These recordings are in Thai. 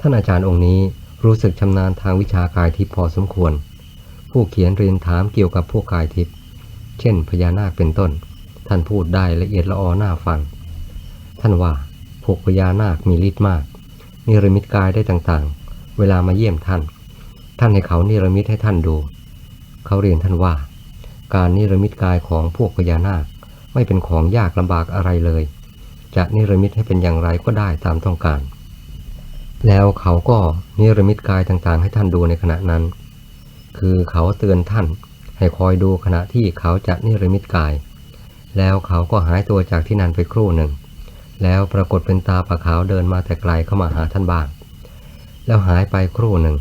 ท่านอาจารย์องค์นี้รู้สึกชำนาญทางวิชากายทิพย์พอสมควร ผู้เขียนเรียนถามเกี่ยวกับพวกกายทิพย์เช่น พญานาคเป็นต้น ท่านพูดได้ละเอียดละออน่าฟัง ท่านว่าพวกพญานาคมีฤทธิ์มาก นิรมิตกายได้ต่างๆ เวลามาเยี่ยมท่าน ท่านให้เขานิรมิตให้ท่านดู เขาเรียนท่านว่า การนิรมิตกายของพวกพญานาคไม่เป็นของยากลำบากอะไรเลย จะนิรมิตให้เป็นอย่างไรก็ได้ตามต้องการ แล้วเขาก็นิรมิตกายต่างๆ ให้ท่านดูในขณะนั้น คือเขาเตือนท่านให้คอยดูขณะที่เขาจะนิรมิตกาย แล้วเขาก็หายตัวจากที่นั่นไปครู่หนึ่ง แล้วปรากฏเป็นตาปะขาวเดินมาแต่ไกลเข้ามาหาท่านบ้าง แล้วหายไปครู่หนึ่ง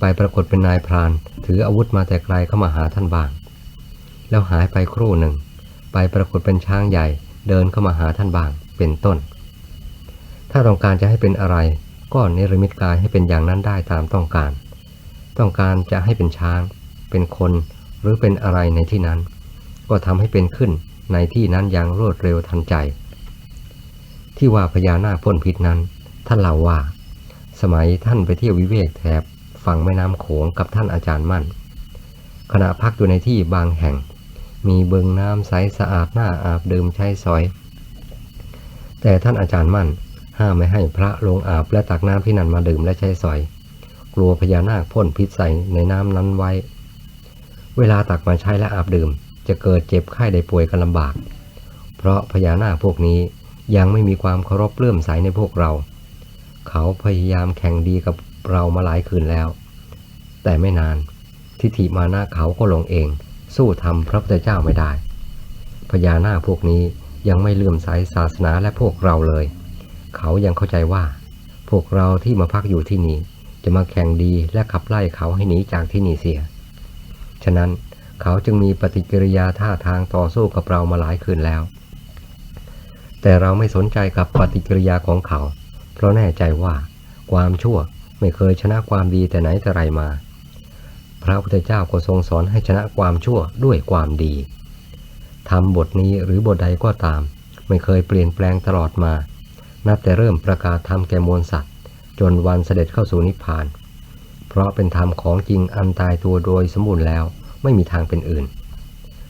ไปปรากฏเป็นนายพราน ถืออาวุธมาแต่ไกลเข้ามาหาท่านบ้าง แล้วหายไปครู่หนึ่ง ไปปรากฏเป็นช้างใหญ่เดินเข้ามาหาท่านบ้าง เป็นต้น ถ้าต้องการจะให้เป็นอะไร ก็เนรมิตกายให้เป็นอย่างนั้นได้ตามต้องการ ต้องการจะให้เป็นช้าง เป็นคนหรือเป็นอะไรในที่นั้น ก็ทำให้เป็นขึ้นในที่นั้นอย่างรวดเร็วทันใจ ที่ว่าพญานาคพ่นพิษนั้น ท่านเล่าว่า สมัยท่านไปเที่ยววิเวกแถบฝั่งแม่น้ำโขงกับท่านอาจารย์มั่น ขณะพักอยู่ในที่บางแห่ง มีเบิงน้ำใสสะอาดหน้าอาบดื่มใช้สอย แต่ท่านอาจารย์มั่น ห้ามไม่ให้พระลงอาบและตักน้ำที่นั่นมาดื่มและใช้สอย กลัวพญานาคพ่นพิษใส่ในน้ำนั้นไว้ เวลาตักมาใช้และอาบดื่ม จะเกิดเจ็บไข้ได้ป่วยกันลำบาก เพราะพญานาคพวกนี้ยังไม่มีความเคารพเลื่อมใสในพวกเรา เขาพยายามแข่งดีกับเรามาหลายคืนแล้ว แต่ไม่นานทิฏฐิมานะเขาก็ลงเอง สู้ทำพระพุทธเจ้าไม่ได้พญานาคพวกนี้ยังไม่เลื่อมใสศาสนาและพวกเราเลย เขายังเข้าใจว่า พวกเราที่มาพักอยู่ที่นี่ จะมาแข่งดีและขับไล่เขาให้หนีจากที่นี่เสีย ฉะนั้นเขาจึงมีปฏิกิริยาท่าทางต่อสู้กับเรามาหลายคืนแล้ว แต่เราไม่สนใจกับปฏิกิริยาของเขา เพราะแน่ใจว่า ความชั่วไม่เคยชนะความดีแต่ไหนแต่ไรมา พระพุทธเจ้าก็ทรงสอนให้ชนะความชั่วด้วยความดีทำบทนี้หรือบทใดก็ตาม ไม่เคยเปลี่ยนแปลงตลอดมา นับแต่เริ่มประกาศธรรมแก่มวลสัตว์ จนวันเสด็จเข้าสู่นิพพาน เพราะเป็นธรรมของจริงอันตายตัวโดยสมบูรณ์แล้วไม่มีทางเป็นอื่น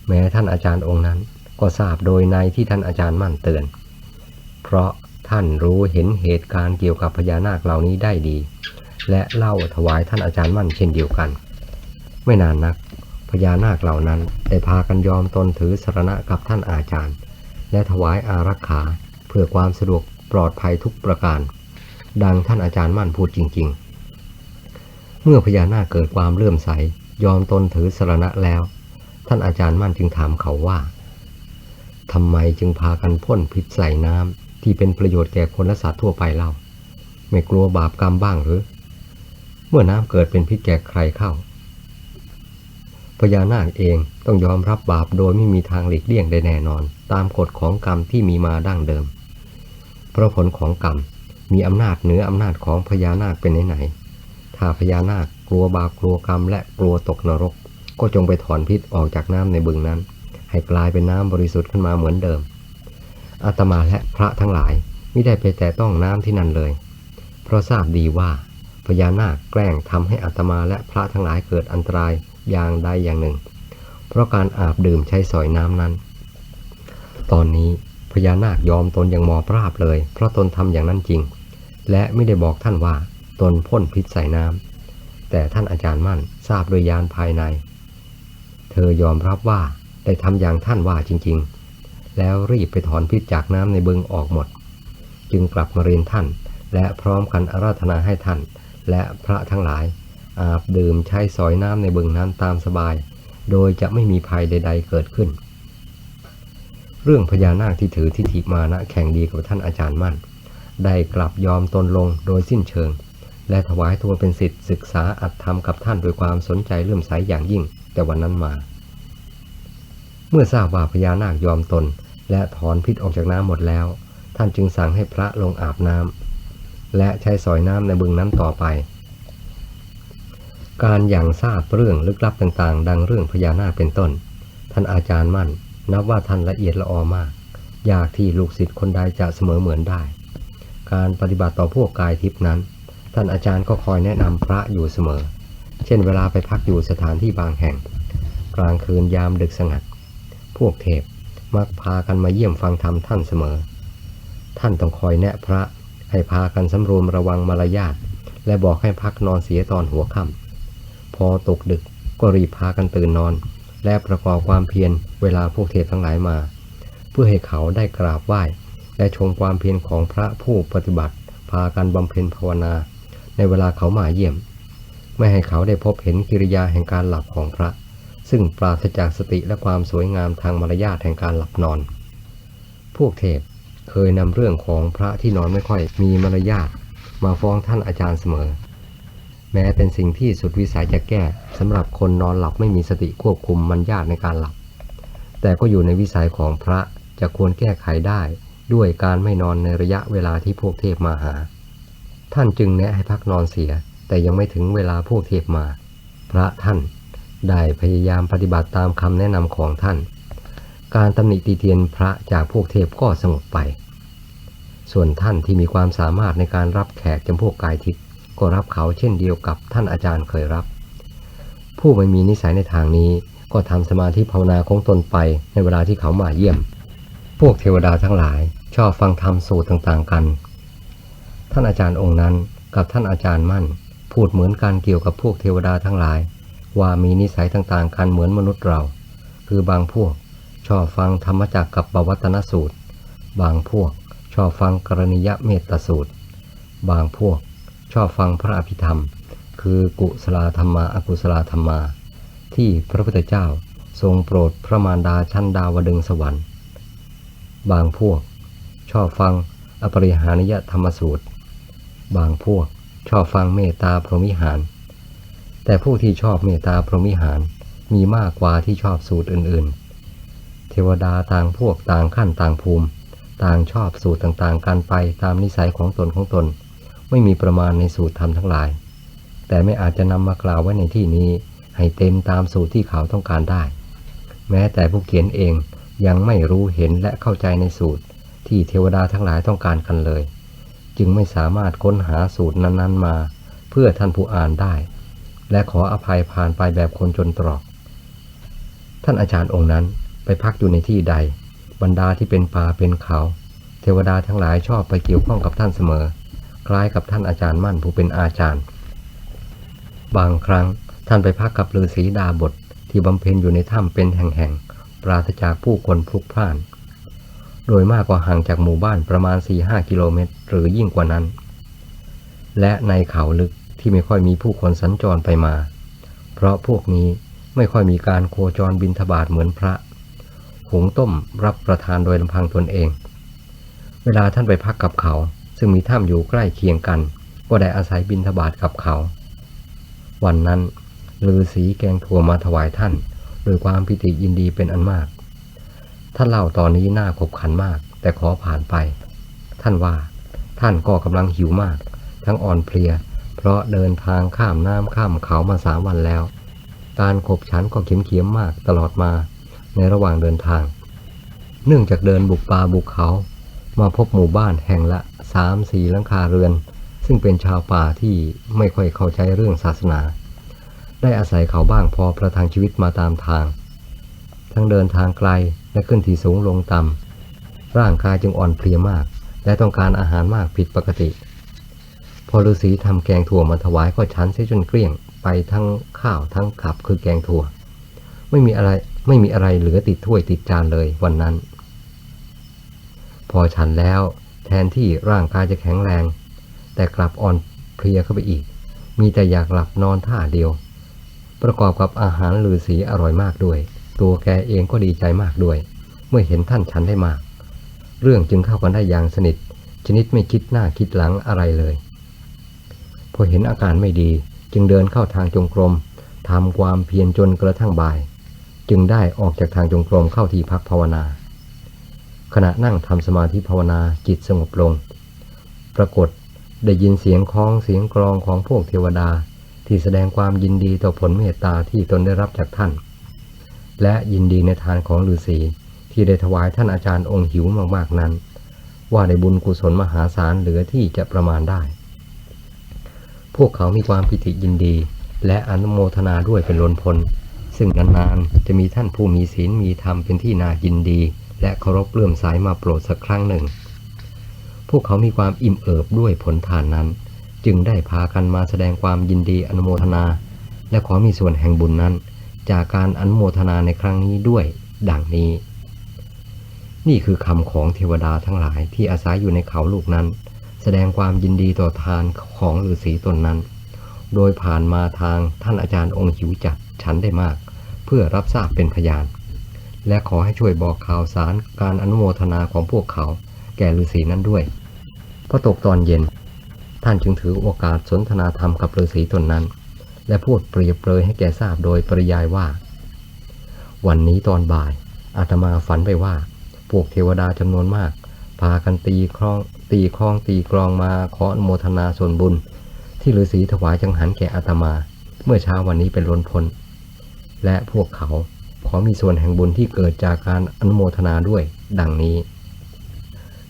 แม้ท่านอาจารย์องค์นั้นก็ทราบโดยในที่ท่านอาจารย์มั่นเตือน เพราะท่านรู้เห็นเหตุการณ์เกี่ยวกับพญานาคเหล่านี้ได้ดี และเล่าถวายท่านอาจารย์มั่นเช่นเดียวกัน ไม่นานนักพญานาคเหล่านั้นได้พากันยอมตนถือสรณะกับท่านอาจารย์ และถวายอารักขาเพื่อความสะดวก ปลอดภัยทุกประการ ดังท่านอาจารย์มั่นพูดจริง ๆ เมื่อพญานาคเกิดความเลื่อมใส ยอมตนถือสรณะแล้ว ท่านอาจารย์มั่นจึงถามเขาว่าทำไมจึงพากันพ่นพิษใส่น้ำที่เป็นประโยชน์แก่คนและสัตว์ทั่วไปเล่า ไม่กลัวบาปกรรมบ้างหรือ เมื่อน้ำเกิดเป็นพิษแก่ใครเข้าพญานาคเองต้องยอมรับบาปโดยไม่มีทางหลีกเลี่ยงได้แน่นอน ตามกฎของกรรมที่มีมาดั้งเดิม เพราะผลของกรรมมีอำนาจเหนืออำนาจของพญานาคเป็นไหนๆถ้าพญานาคกลัวบาปกลัวกรรมและกลัวตกนรก ก็จงไปถอนพิษออกจากน้ำในบึงนั้น ให้กลายเป็นน้ำบริสุทธิ์ขึ้นมาเหมือนเดิมอาตมาและพระทั้งหลายไม่ได้ไปแตะต้องน้ำที่นั่นเลย เพราะทราบดีว่าพญานาคแกล้งทำให้อาตมาและพระทั้งหลายเกิดอันตรายอย่างใดอย่างหนึ่ง เพราะการอาบดื่มใช้สอยน้ำนั้น ตอนนี้ พญานาคยอมตนอย่างหมอบราบเลย เพราะตนทำอย่างนั้นจริง และไม่ได้บอกท่านว่าตนพ่นพิษใส่น้ำแต่ท่านอาจารย์มั่นทราบโดยยานภายใน เธอยอมรับว่าได้ทำอย่างท่านว่าจริง ๆ แล้วรีบไปถอนพิษจากน้ำในบึงออกหมด จึงกลับมาเรียนท่าน และพร้อมกันอาราธนาให้ท่าน และพระทั้งหลาย อาบดื่มใช้สอยน้ำในบึงนั้นตามสบาย โดยจะไม่มีภัยใด ๆ เกิดขึ้น เรื่องพญานาคที่ถือทิฏฐิมานะแข่งดีกับท่านอาจารย์มั่น ได้กลับยอมตนลงโดยสิ้นเชิง และถวายตัวเป็นสิทธิศึกษาอัตธรรมกับท่านด้วยความสนใจเลื่อมใสอย่างยิ่ง แต่วันนั้นมา เมื่อทราบว่าพญานาคยอมตน และถอนพิษออกจากน้ำหมดแล้ว ท่านจึงสั่งให้พระลงอาบน้ำและใช้สอยน้ำในบึงนั้นต่อไป การอย่างทราบเรื่องลึกลับต่างๆ ดังเรื่องพญานาคเป็นต้น ท่านอาจารย์มั่น นับว่าท่านละเอียดละออมาก ยากที่ลูกศิษย์คนใดจะเสมอเหมือนได้ การปฏิบัติต่อพวกกายทิพนั้น ท่านอาจารย์ก็คอยแนะนำพระอยู่เสมอ เช่นเวลาไปพักอยู่สถานที่บางแห่ง กลางคืนยามดึกสงัด พวกเทพมักพากันมาเยี่ยมฟังธรรมท่านเสมอ ท่านต้องคอยแนะพระให้พากันสำรวมระวังมารยาทและบอกให้พักนอนเสียตอนหัวค่ำพอตกดึกก็รีบพากันตื่นนอน และประกอบความเพียรเวลาพวกเทพทั้งหลายมา เพื่อให้เขาได้กราบไหว้ และชมความเพียรของพระผู้ปฏิบัติ พากันบำเพ็ญภาวนา ในเวลาเขามาเยี่ยม ไม่ให้เขาได้พบเห็นกิริยาแห่งการหลับของพระ ซึ่งปราศจากสติและความสวยงามทางมารยาทแห่งการหลับนอน พวกเทพเคยนำเรื่องของพระที่นอนไม่ค่อยมีมารยาทมาฟ้องท่านอาจารย์เสมอ แม้เป็นสิ่งที่สุดวิสัยจะแก้สำหรับคนนอนหลับไม่มีสติควบคุมมันยากในการหลับ แต่ก็อยู่ในวิสัยของพระจะควรแก้ไขได้ด้วยการไม่นอนในระยะเวลาที่พวกเทพมาหา ท่านจึงแนะให้พักนอนเสีย แต่ยังไม่ถึงเวลาพวกเทพมา พระท่านได้พยายามปฏิบัติตามคำแนะนำของท่าน การตำหนิตีเตียนพระจากพวกเทพก็สงบไป ส่วนท่านที่มีความสามารถในการรับแขกจำพวกกายทิพย์ ก็รับเขาเช่นเดียวกับท่านอาจารย์เคยรับ ผู้ไม่มีนิสัยในทางนี้ก็ทำสมาธิภาวนาของตนไปในเวลาที่เขามาเยี่ยม พวกเทวดาทั้งหลายชอบฟังธรรมสูตรต่างๆกัน ท่านอาจารย์องค์นั้นกับท่านอาจารย์มั่น พูดเหมือนกันเกี่ยวกับพวกเทวดาทั้งหลาย ว่ามีนิสัยต่างๆกันเหมือนมนุษย์เรา คือบางพวกชอบฟังธรรมจักกับบวัตนสูตร บางพวกชอบฟังกรณียเมตตสูตร บางพวก ชอบฟังพระอภิธรรม คือกุศลธรรมาอกุศลธรรมา ที่พระพุทธเจ้าทรงโปรดพระมารดาชั้นดาวดึงสวรรค์ บางพวก ชอบฟังอปริหานิยธรรมสูตร บางพวกชอบฟังเมตตาพรหมิหาร แต่ผู้ที่ชอบเมตตาพรหมิหารมีมากกว่าที่ชอบสูตรอื่นๆ เทวดาต่างพวกต่างขั้นต่างภูมิ ต่างชอบสูตรต่างๆ กันไปตามนิสัยของตนของตน ไม่มีประมาณในสูตรธรรมทั้งหลาย แต่ไม่อาจจะนำมากล่าวไว้ในที่นี้ ให้เต็มตามสูตรที่เขาต้องการได้ แม้แต่ผู้เขียนเองยังไม่รู้เห็นและเข้าใจในสูตร ที่เทวดาทั้งหลายต้องการกันเลย จึงไม่สามารถค้นหาสูตรนั้นๆมา เพื่อท่านผู้อ่านได้ และขออภัยผ่านไปแบบคนจนตรอก ท่านอาจารย์องค์นั้นไปพักอยู่ในที่ใด บรรดาที่เป็นป่าเป็นเขา เทวดาทั้งหลายชอบไปเกี่ยวข้องกับท่านเสมอ ล้ายกับท่านอาจารย์มั่นผู้เป็นอาจารย์ บางครั้งท่านไปพักกับฤาษีดาบทที่บำเพ็ญอยู่ในถ้ำเป็นแห่งๆ ปราศจากผู้คนพลุกพล่าน โดยมากกว่าห่างจากหมู่บ้านประมาณ 4-5 กิโลเมตร หรือยิ่งกว่านั้น และในเขาลึกที่ไม่ค่อยมีผู้คนสัญจรไปมา เพราะพวกนี้ไม่ค่อยมีการโคจรบินทบาทเหมือนพระ หุงต้มรับประทานโดยลำพังตนเอง เวลาท่านไปพักกับเขา ซึ่งมีถ้ำอยู่ใกล้เคียงกัน ก็ได้อาศัยบินทบาทกับเขา วันนั้นฤาษีแกงถั่วมาถวายท่าน โดยความพิติยินดีเป็นอันมาก ท่านเล่าตอนนี้น่าขบขันมาก แต่ขอผ่านไป ท่านว่าท่านก็กำลังหิวมาก ทั้งอ่อนเพลีย เพราะเดินทางข้ามน้ำข้ามเขามาสามวันแล้ว การขบฉันก็เข็มเขียมมากตลอดมาในระหว่างเดินทาง เนื่องจากเดินบุกป่าบุกเขา มาพบหมู่บ้านแห่งละสามสี่หลังคาเรือน ซึ่งเป็นชาวป่าที่ไม่ค่อยเข้าใจเรื่องศาสนา ได้อาศัยเขาบ้างพอประทังชีวิตมาตามทาง ทั้งเดินทางไกลและขึ้นที่สูงลงต่ำร่างกายจึงอ่อนเพลียมาก และต้องการอาหารมากผิดปกติ พอฤาษีทำแกงถั่วมาถวายก็ฉันเสียจนเกลี้ยงไปทั้งข้าวทั้งขับคือแกงถั่ว ไม่มีอะไรไม่มีอะไรเหลือติดถ้วยติดจานเลยวันนั้น พอฉันแล้ว แทนที่ร่างกายจะแข็งแรง แต่กลับอ่อนเพลียเข้าไปอีก มีแต่อยากหลับนอนท่าเดียว ประกอบกับอาหารลือสีอร่อยมากด้วย ตัวแกเองก็ดีใจมากด้วย เมื่อเห็นท่านฉันได้มาก เรื่องจึงเข้ากันได้อย่างสนิท ชนิดไม่คิดหน้าคิดหลังอะไรเลย พอเห็นอาการไม่ดีจึงเดินเข้าทางจงกรมทำความเพียรจนกระทั่งบ่าย จึงได้ออกจากทางจงกรมเข้าที่พักภาวนา ขณะนั่งทำสมาธิภาวนาจิตสงบลง ปรากฏได้ยินเสียงคล้องเสียงกรองของพวกเทวดาที่แสดงความยินดีต่อผลเมตตาที่ตนได้รับจากท่าน และยินดีในทานของฤาษีที่ได้ถวายท่านอาจารย์องค์หิวมากๆนั้น ว่าในบุญกุศลมหาศาลเหลือที่จะประมาณได้ พวกเขามีความปิติยินดี และอนุโมทนาด้วยเป็นล้นพ้นซึ่งนานๆจะมีท่านผู้มีศีลมีธรรมเป็นที่น่ายินดี และเคารพเลื่อมใสมาโปรดสักครั้งหนึ่ง พวกเขามีความอิ่มเอิบด้วยผลทานนั้น จึงได้พากันมาแสดงความยินดีอนุโมทนา และขอมีส่วนแห่งบุญนั้น จากการอนุโมทนาในครั้งนี้ด้วย ดังนี้ นี่คือคำของเทวดาทั้งหลายที่อาศัยอยู่ในเขาลูกนั้น แสดงความยินดีต่อทานของฤาษีตนนั้น โดยผ่านมาทางท่านอาจารย์องค์หิวจัดฉันได้มาก เพื่อรับทราบเป็นพยาน และขอให้ช่วยบอกข่าวสารการอนุโมทนาของพวกเขา แก่ฤาษีนั้นด้วยพอตกตอนเย็น ท่านจึงถือโอกาสสนทนาธรรมกับฤาษีตนนั้น และพูดเปรียบเปรยให้แก่ทราบโดยปริยายว่า วันนี้ตอนบ่ายอาตมาฝันไปว่า พวกเทวดาจำนวนมาก พากันตีคลองตีคลองตีกลองมาขออนุโมทนาส่วนบุญ ที่ฤาษีถวายจังหันแก่อาตมา เมื่อเช้าวันนี้เป็นล้นพ้นและพวกเขา ขอมีส่วนแห่งบุญที่เกิดจากการอนุโมทนาด้วย ดังนี้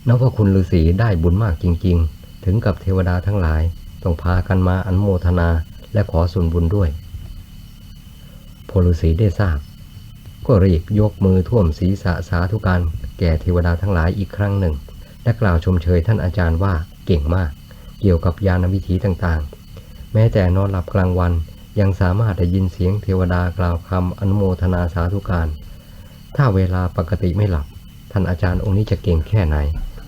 นับว่าคุณฤาษีได้บุญมากจริง ๆ ถึงกับเทวดาทั้งหลายต้องพากันมาอนุโมทนาและขอส่วนบุญด้วยพอฤาษีได้ทราบ ก็รีบยกมือท่วมศีรษะสาธุการแก่เทวดาทั้งหลายอีกครั้งหนึ่ง และกล่าวชมเชยท่านอาจารย์ว่าเก่งมาก เกี่ยวกับยานวิถีต่างๆ แม้แต่นอนหลับกลางวัน ยังสามารถได้ยินเสียงเทวดากล่าวคำอนุโมทนาสาธุการ ถ้าเวลาปกติไม่หลับ ท่านอาจารย์องค์นี้จะเก่งแค่ไหน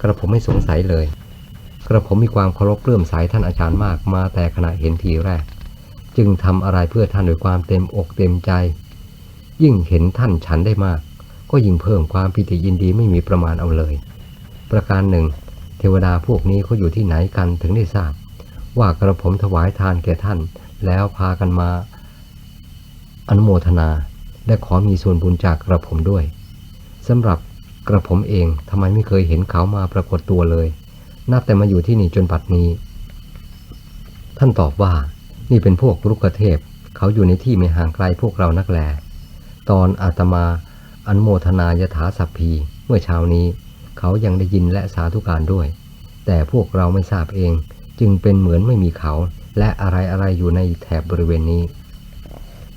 กระผมไม่สงสัยเลย กระผมมีความเคารพเลื่อมใสท่านอาจารย์มากมาแต่ขณะเห็นทีแรก จึงทำอะไรเพื่อท่านด้วยความเต็มอกเต็มใจ ยิ่งเห็นท่านฉันได้มาก ก็ยิ่งเพิ่มความปิติยินดีไม่มีประมาณเอาเลย ประการหนึ่ง เทวดาพวกนี้เขาอยู่ที่ไหนกันถึงได้ทราบ ว่ากระผมถวายทานแก่ท่าน แล้วพากันมา อนุโมทนาและขอมีส่วนบุญจากกระผมด้วยสำหรับกระผมเองทำไมไม่เคยเห็นเขามาปรากฏตัวเลย นับแต่มาอยู่ที่นี่จนปัดนี้ ท่านตอบว่านี่เป็นพวกรุกเทพ เขาอยู่ในที่ไม่ห่างไกลพวกเรานักแล ตอนอาตมาอนโมทนายถาสัพพีเมื่อเช้านี้ เขายังได้ยินและสาธุการด้วย แต่พวกเราไม่ทราบเอง จึงเป็นเหมือนไม่มีเขา และอะไรอะไรอยู่ในแถบบริเวณนี้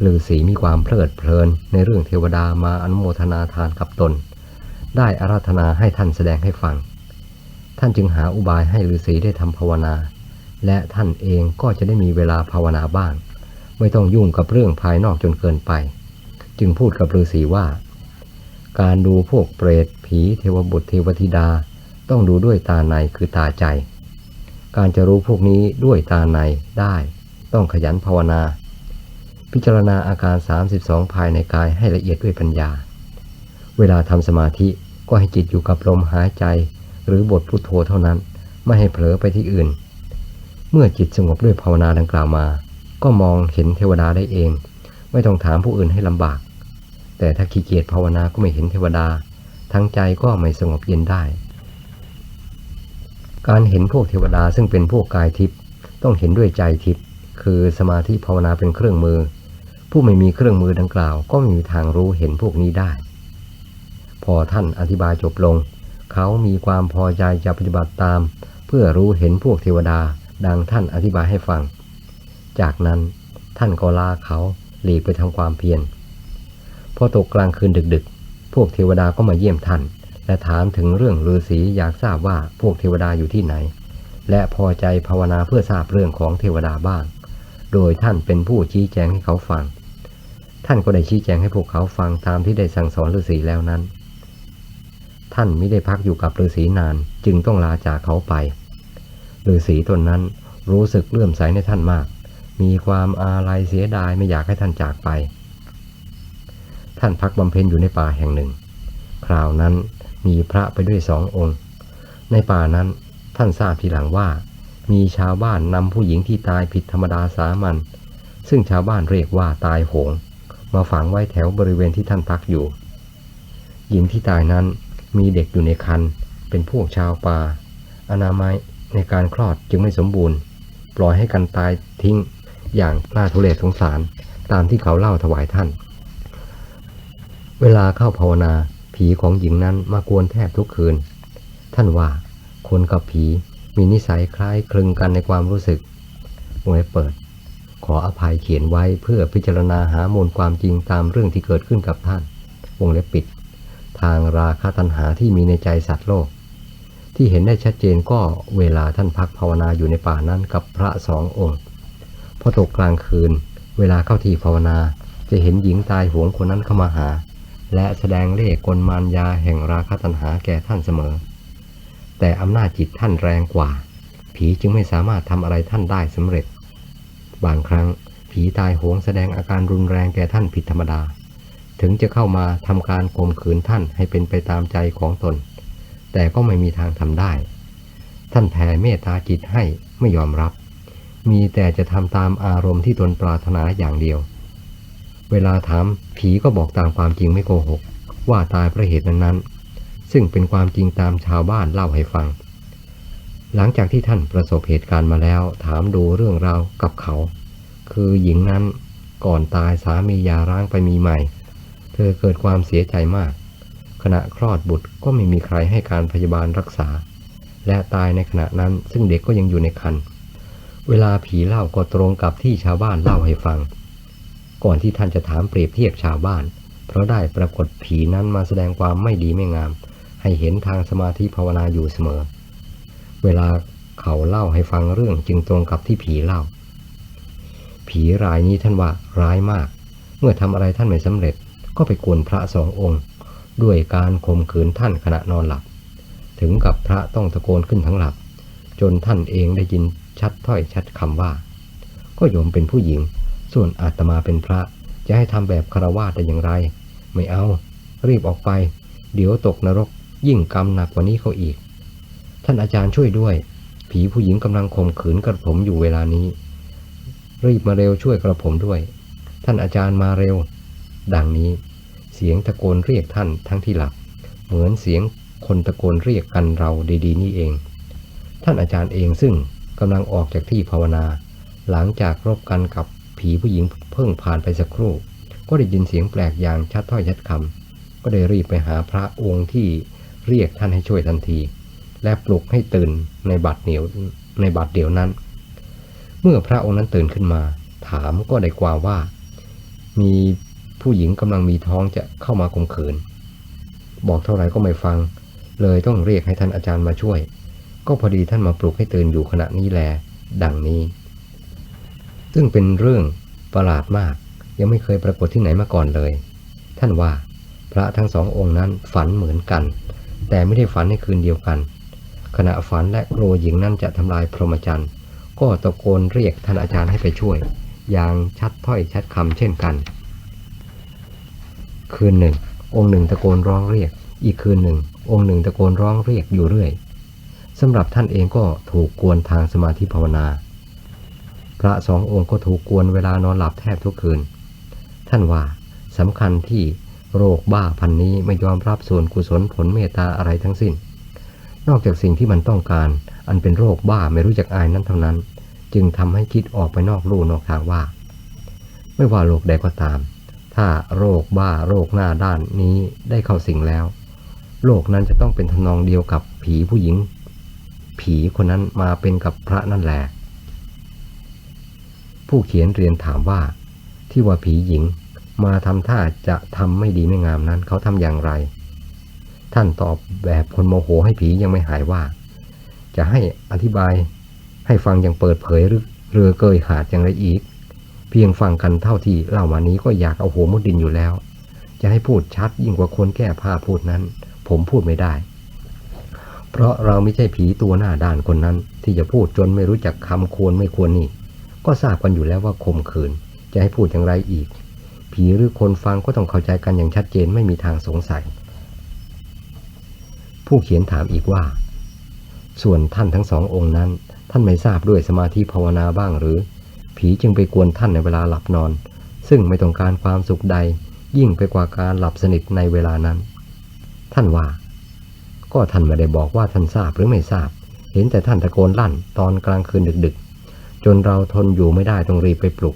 ฤาษีมีความเพลิดเพลินในเรื่องเทวดามาอนุโมทนาทานกับตน ได้อาราธนาให้ท่านแสดงให้ฟัง ท่านจึงหาอุบายให้ฤาษีได้ทำภาวนา และท่านเองก็จะได้มีเวลาภาวนาบ้าง ไม่ต้องยุ่งกับเรื่องภายนอกจนเกินไป จึงพูดกับฤาษีว่า การดูพวกเปรตผีเทวบุตรเทวธิดา ต้องดูด้วยตาในคือตาใจ การจะรู้พวกนี้ด้วยตาในได้ ต้องขยันภาวนา พิจารณาอาการ 32 ภายในกายให้ละเอียดด้วยปัญญา เวลาทำสมาธิก็ให้จิตอยู่กับลมหายใจ หรือบทพุทโธเท่านั้น ไม่ให้เผลอไปที่อื่น เมื่อจิตสงบด้วยภาวนาดังกล่าวมา ก็มองเห็นเทวดาได้เอง ไม่ต้องถามผู้อื่นให้ลำบาก แต่ถ้าขี้เกียจภาวนาก็ไม่เห็นเทวดา ทั้งใจก็ไม่สงบเย็นได้ การเห็นพวกเทวดาซึ่งเป็นพวกกายทิพย์ต้องเห็นด้วยใจทิพย์คือสมาธิภาวนาเป็นเครื่องมือ ผู้ไม่มีเครื่องมือดังกล่าว ก็ไม่มีทางรู้เห็นพวกนี้ได้ พอท่านอธิบายจบลง เขามีความพอใจจะปฏิบัติตาม เพื่อรู้เห็นพวกเทวดาดังท่านอธิบายให้ฟัง จากนั้นท่านก็ลาเขาหลีกไปทำความเพียรพอตกกลางคืนดึกๆ พวกเทวดาก็มาเยี่ยมท่าน และถามถึงเรื่องฤาษีอยากทราบว่าพวกเทวดาอยู่ที่ไหน และพอใจภาวนาเพื่อทราบเรื่องของเทวดาบ้าง โดยท่านเป็นผู้ชี้แจงให้เขาฟัง ท่านก็ได้ชี้แจงให้พวกเขาฟังตามที่ได้สั่งสอนฤาษีแล้วนั้น ท่านไม่ได้พักอยู่กับฤาษีนานจึงต้องลาจากเขาไปฤาษีตนนั้นรู้สึกเลื่อมใสในท่านมาก มีความอาลัยเสียดายไม่อยากให้ท่านจากไป ท่านพักบำเพ็ญอยู่ในป่าแห่งหนึ่ง คราวนั้น มีพระไปด้วยสององค์ ในป่านั้นท่านทราบทีหลังว่า มีชาวบ้านนำผู้หญิงที่ตายผิดธรรมดาสามัญซึ่งชาวบ้านเรียกว่าตายโหง มาฝังไว้แถวบริเวณที่ท่านพักอยู่ หญิงที่ตายนั้นมีเด็กอยู่ในคันเป็นพวกชาวป่าอนามัยในการคลอดจึงไม่สมบูรณ์ ปล่อยให้กันตายทิ้งอย่างน่าทุเรศสงสารตามที่เขาเล่าถวายท่าน เวลาเข้าภาวนา ผีของหญิงนั้นมากวนแทบทุกคืน ท่านว่าคนกับผีมีนิสัยคล้ายคลึงกันในความรู้สึกวงเล็บเปิด ขออภัยเขียนไว้เพื่อพิจารณาหามูลความจริงตามเรื่องที่เกิดขึ้นกับท่าน วงเล็บปิด ทางราคาตัณหาที่มีในใจสัตว์โลก ที่เห็นได้ชัดเจนก็เวลาท่านพักภาวนาอยู่ในป่านั้นกับพระสององค์พอตกกลางคืน เวลาเข้าที่ภาวนาจะเห็นหญิงตายหวงคนนั้นเข้ามาหา และแสดงเล่ห์กลมารยาแห่งราคาตัณหาแก่ท่านเสมอ แต่อำนาจจิตท่านแรงกว่า ผีจึงไม่สามารถทำอะไรท่านได้สำเร็จ บางครั้งผีตายโหงแสดงอาการรุนแรงแก่ท่านผิดธรรมดา ถึงจะเข้ามาทำการข่มขืนท่านให้เป็นไปตามใจของตน แต่ก็ไม่มีทางทำได้ ท่านแผ่เมตตาจิตให้ไม่ยอมรับ มีแต่จะทำตามอารมณ์ที่ตนปรารถนาอย่างเดียว เวลาถามผีก็บอกตามความจริงไม่โกหก ว่าตายเพราะเหตุนั้นๆ ซึ่งเป็นความจริงตามชาวบ้านเล่าให้ฟัง หลังจากที่ท่านประสบเหตุการณ์มาแล้ว ถามดูเรื่องราวกับเขา คือหญิงนั้นก่อนตายสามียาร้างไปมีใหม่ เธอเกิดความเสียใจมาก ขณะคลอดบุตรก็ไม่มีใครให้การพยาบาลรักษา และตายในขณะนั้นซึ่งเด็กก็ยังอยู่ในครรภ์เวลาผีเล่าก็ตรงกับที่ชาวบ้านเล่าให้ฟัง ก่อนที่ท่านจะถามเปรียบเทียบชาวบ้าน เพราะได้ปรากฏผีนั้นมาแสดงความไม่ดีไม่งาม ให้เห็นทางสมาธิภาวนาอยู่เสมอ เวลาเขาเล่าให้ฟังเรื่องจึงตรงกับที่ผีเล่า ผีรายนี้ท่านว่าร้ายมาก เมื่อทำอะไรท่านไม่สำเร็จ ก็ไปกวนพระสององค์ ด้วยการข่มขืนท่านขณะนอนหลับ ถึงกับพระต้องตะโกนขึ้นทั้งหลับ จนท่านเองได้ยินชัดถ้อยชัดคำว่า ก็โยมเป็นผู้หญิง ส่วนอาตมาเป็นพระ จะให้ทำแบบคารวาสได้อย่างไร ไม่เอา รีบออกไป เดี๋ยวตกนรกยิ่งกรรมหนักกว่านี้เขาอีก ท่านอาจารย์ช่วยด้วย ผีผู้หญิงกำลังข่มขืนกระผมอยู่เวลานี้ รีบมาเร็วช่วยกระผมด้วย ท่านอาจารย์มาเร็ว ดังนี้ เสียงตะโกนเรียกท่านทั้งที่หลับ เหมือนเสียงคนตะโกนเรียกกันเราดีๆนี่เอง ท่านอาจารย์เองซึ่งกำลังออกจากที่ภาวนา หลังจากรบกันกับ ผีผู้หญิงเพิ่งผ่านไปสักครู่ ก็ได้ยินเสียงแปลกอย่างชัดถ้อยชัดคำก็ได้รีบไปหาพระองค์ที่เรียกท่านให้ช่วยทันที และปลุกให้ตื่นในบัดเหนียวในบัดเดียวนั้น เมื่อพระองค์นั้นตื่นขึ้นมา ถามก็ได้กว่าว่า มีผู้หญิงกำลังมีท้องจะเข้ามาข่มขืน บอกเท่าไหร่ก็ไม่ฟัง เลยต้องเรียกให้ท่านอาจารย์มาช่วย ก็พอดีท่านมาปลุกให้ตื่นอยู่ขณะนี้แล ดังนี้ ซึ่งเป็นเรื่องประหลาดมาก ยังไม่เคยปรากฏที่ไหนมาก่อนเลย ท่านว่าพระทั้งสององค์นั้นฝันเหมือนกัน แต่ไม่ได้ฝันในคืนเดียวกัน ขณะฝันและกลัวหญิงนั้นจะทำลายพรหมจรรย์ก็ตะโกนเรียกท่านอาจารย์ให้ไปช่วย อย่างชัดถ้อยชัดคำเช่นกัน คืนหนึ่ง องค์หนึ่งตะโกนร้องเรียก อีกคืนหนึ่ง องค์หนึ่งตะโกนร้องเรียกอยู่เรื่อยสำหรับท่านเองก็ถูกกวนทางสมาธิภาวนา ระสององค์ก็ถูกกวนเวลานอนหลับแทบทุกคืน ท่านว่าสำคัญที่โรคบ้าพันนี้ไม่ยอมรับส่วนกุศลผลเมตตาอะไรทั้งสิ้น นอกจากสิ่งที่มันต้องการ อันเป็นโรคบ้าไม่รู้จักอายนั้นเท่านั้น จึงทำให้คิดออกไปนอกลู่นอกทางว่า ไม่ว่าโรคใดก็ตาม ถ้าโรคบ้าโรคหน้าด้านนี้ได้เข้าสิงแล้วโรคนั้นจะต้องเป็นทนองเดียวกับผีผู้หญิง ผีคนนั้นมาเป็นกับพระนั่นแหละ ผู้เขียนเรียนถามว่า ที่ว่าผีหญิงมาทำท่าจะทำไม่ดีไม่งามนั้น เขาทำอย่างไร ท่านตอบแบบคนโมโหให้ผียังไม่หายว่า จะให้อธิบายให้ฟังอย่างเปิดเผยหรือเรือเกยขาดอย่างไรอีก เพียงฟังกันเท่าที่เล่ามานี้ก็อยากเอาหัวมุดดินอยู่แล้ว จะให้พูดชัดยิ่งกว่าคนแก้ผ้าพูดนั้น ผมพูดไม่ได้ เพราะเราไม่ใช่ผีตัวหน้าด้านคนนั้นที่จะพูดจนไม่รู้จักคำควรไม่ควรนี่ ก็ทราบกันอยู่แล้วว่าข่มขืน จะให้พูดอย่างไรอีก ผีหรือคนฟังก็ต้องเข้าใจกันอย่างชัดเจนไม่มีทางสงสัย ผู้เขียนถามอีกว่า ส่วนท่านทั้งสององค์นั้น ท่านไม่ทราบด้วยสมาธิภาวนาบ้างหรือ ผีจึงไปกวนท่านในเวลาหลับนอน ซึ่งไม่ต้องการความสุขใด ยิ่งไปกว่าการหลับสนิทในเวลานั้น ท่านว่า ก็ท่านไม่ได้บอกว่าท่านทราบหรือไม่ทราบ เห็นแต่ท่านตะโกนลั่นตอนกลางคืนดึกๆ จนเราทนอยู่ไม่ได้ต้องรีบไปปลุก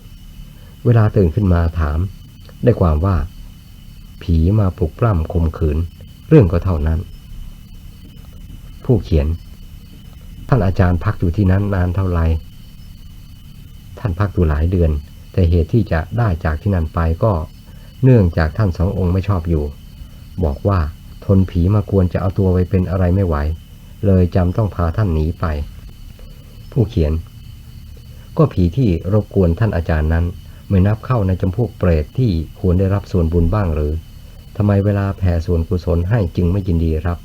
เวลาตื่นขึ้นมาถาม ได้ความว่า ผีมาปลุกปล้ำข่มขืน เรื่องก็เท่านั้น ผู้เขียน ท่านอาจารย์พักอยู่ที่นั้นนานเท่าไหร่ท่านพักอยู่หลายเดือน แต่เหตุที่จะได้จากที่นั่นไปก็ เนื่องจากท่านสององค์ไม่ชอบอยู่ บอกว่าทนผีมากวนจะเอาตัวไปเป็นอะไรไม่ไหว เลยจำต้องพาท่านหนีไป ผู้เขียน ก็ผีที่รบกวนท่านอาจารย์นั้น ไม่นับเข้าในจำพวกเปรตที่ควรได้รับส่วนบุญบ้างหรือทำไมเวลาแผ่ส่วนกุศลให้จึงไม่ยินดีรับ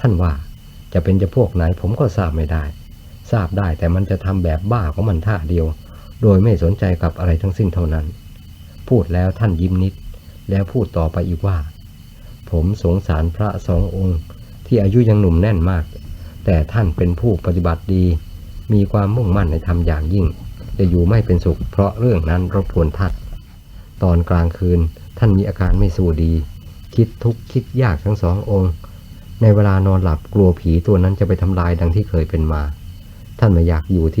ท่านว่าจะเป็นจะพวกไหนผมก็ทราบไม่ได้ ทราบได้แต่มันจะทำแบบบ้าของมันท่าเดียว โดยไม่สนใจกับอะไรทั้งสิ้นเท่านั้น พูดแล้วท่านยิ้มนิด แล้วพูดต่อไปอีกว่า ผมสงสารพระสององค์ ที่อายุยังหนุ่มแน่นมาก แต่ท่านเป็นผู้ปฏิบัติดี มีความมุ่งมั่นในธรรมอย่างยิ่ง จะอยู่ไม่เป็นสุข เพราะเรื่องนั้นรบกวนท่านตอนกลางคืนท่านมีอาการไม่สู้ดี คิดทุกข์คิดยากทั้งสององค์ ในเวลานอนหลับกลัวผีตัวนั้นจะไปทำลายดังที่เคยเป็นมา ท่านไม่อยากอยู่ที่